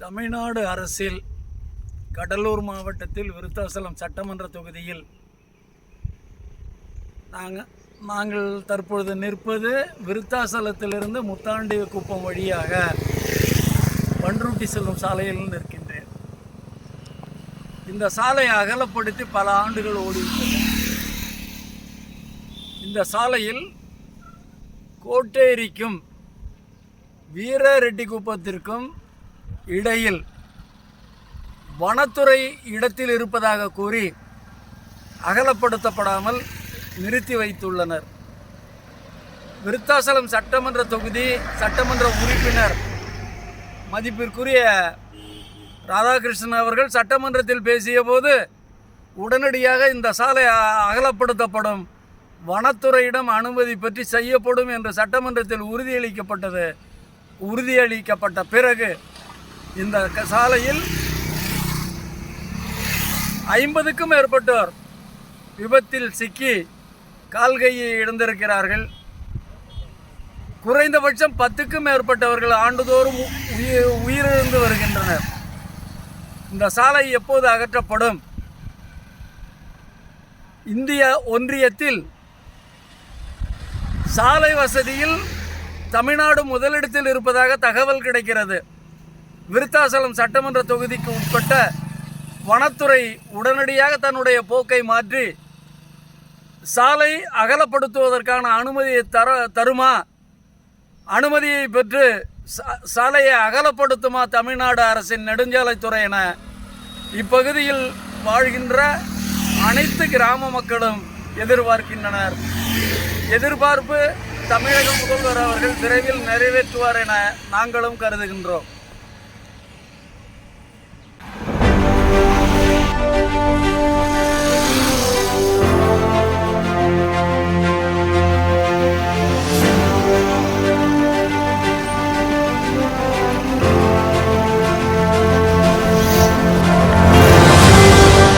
தமிழ்நாடு அரசில் கடலூர் மாவட்டத்தில் விருத்தாசலம் சட்டமன்ற தொகுதியில் நாங்கள் நாங்கள் தற்பொழுது நிற்பது விருத்தாசலத்திலிருந்து முத்தாண்டி குப்பம் வழியாக பன்ருட்டி செல்லும் சாலையில் நிற்கின்றேன். இந்த சாலையை அகலப்படுத்தி பல ஆண்டுகள் ஓடிவிட்டது இந்த சாலையில் கோட்டேரிக்கும் வீரரெட்டிக்குப்பத்திற்கும் இடையில் வனத்துறை இடத்தில் இருப்பதாக கூறி அகலப்படுத்தப்படாமல் நிறுத்தி வைத்துள்ளனர். விருத்தாசலம் சட்டமன்ற தொகுதி சட்டமன்ற உறுப்பினர் மதிப்பிற்குரிய ராதாகிருஷ்ணன் அவர்கள் சட்டமன்றத்தில் பேசியபோது உடனடியாக இந்த சாலை அகலப்படுத்தப்படும் வனத்துறையிடம் அனுமதி பெற்று செய்யப்படும் என்று சட்டமன்றத்தில் உறுதியளிக்கப்பட்டது உறுதியளிக்கப்பட்ட பிறகு இந்த சாலையில் ஐம்பதுக்கும் மேற்பட்டோர் விபத்தில் சிக்கி கால்கையை இழந்திருக்கிறார்கள். குறைந்தபட்சம் பத்துக்கும் மேற்பட்டவர்கள் ஆண்டுதோறும் உ- உயிர் உயிரிழந்து வருகின்றனர். இந்த சாலை எப்போது அகற்றப்படும்? இந்திய ஒன்றியத்தில் சாலை வசதியில் தமிழ்நாடு முதலிடத்தில் இருப்பதாக தகவல் கிடைக்கிறது. விருத்தாசலம் சட்டமன்ற தொகுதிக்கு உட்பட்ட வனத்துறை உடனடியாக தன்னுடைய போக்கை மாற்றி சாலை அகலப்படுத்துவதற்கான அனுமதியை தர தருமா? அனுமதியை பெற்று சாலையை அகலப்படுத்துமா தமிழ்நாடு அரசின் நெடுஞ்சாலைத்துறை என இப்பகுதியில் வாழ்கின்ற அனைத்து கிராம மக்களும் எதிர்பார்க்கின்றனர். எதிர்பார்ப்பு தமிழக முதல்வர் அவர்கள் விரைவில் நிறைவேற்றுவார் என நாங்களும் கருதுகின்றோம்.